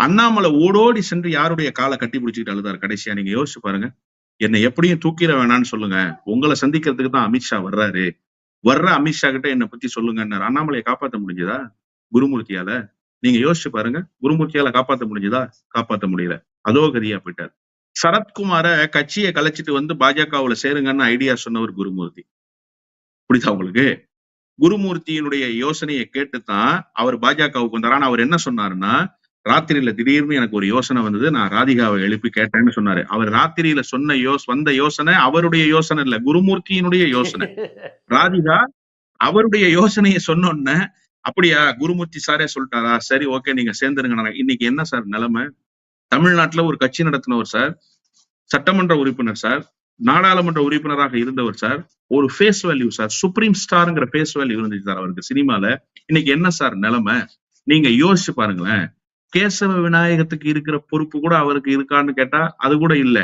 அண்ணாமலை ஓடோடி சென்று யாருடைய காலை கட்டி பிடிச்சிக்கிட்டு அழுதாரு? கடைசியா நீங்க யோசிச்சு பாருங்க. என்னை எப்படியும் தூக்கிட வேணாம்னு சொல்லுங்க. உங்களை சந்திக்கிறதுக்கு தான் அமித்ஷா வர்றாரு. வர்ற அமித்ஷா கிட்ட என்னை பத்தி சொல்லுங்கன்னாரு. அண்ணாமலையை காப்பாத்த முடிஞ்சதா? குருமூர்த்தியால நீங்க யோசிச்சு பாருங்க. குருமூர்த்தியால காப்பாத்த முடிஞ்சதா? காப்பாத்த முடியல. அதோ கதியா போயிட்டார். சரத்குமார கட்சியை கலைச்சிட்டு வந்து பாஜகவுல சேருங்கன்னு ஐடியா சொன்னவர் குருமூர்த்தி. புரியுதா உங்களுக்கு? குருமூர்த்தியினுடைய யோசனையை கேட்டுத்தான் அவர் பாஜகவுக்கு வந்தார். ஆனா அவர் என்ன சொன்னாருன்னா ராத்திரியில திடீர்னு எனக்கு ஒரு யோசனை வந்தது. நான் ராதிகாவை எழுப்பி கேட்டேன்னு சொன்னாரு. அவர் ராத்திரியில சொன்ன யோஸ் வந்த யோசனை அவருடைய யோசனை இல்ல குருமூர்த்தியினுடைய யோசனை. ராதிகா அவருடைய யோசனையை சொன்னோன்ன அப்படியா குருமூர்த்தி சாரே சொல்லிட்டாரா? சரி ஓகே நீங்க சேர்ந்துருங்க. இன்னைக்கு என்ன சார் நிலைமை? தமிழ்நாட்டுல ஒரு கட்சி நடத்தினவர் சார் சட்டமன்ற உறுப்பினர் சார் நாடாளுமன்ற உறுப்பினராக இருந்தவர் சார் ஒரு ஃபேஸ் வேல்யூ சார் சுப்ரீம் ஸ்டார்ங்கிற ஃபேஸ் வேல்யூ இருந்துச்சு சார் அவருக்கு சினிமால. இன்னைக்கு என்ன சார் நிலைமை? நீங்க யோசிச்சு பாருங்களேன். கேசவ விநாயகத்துக்கு இருக்கிற பொறுப்பு கூட அவருக்கு இருக்கான்னு கேட்டா அது கூட இல்ல.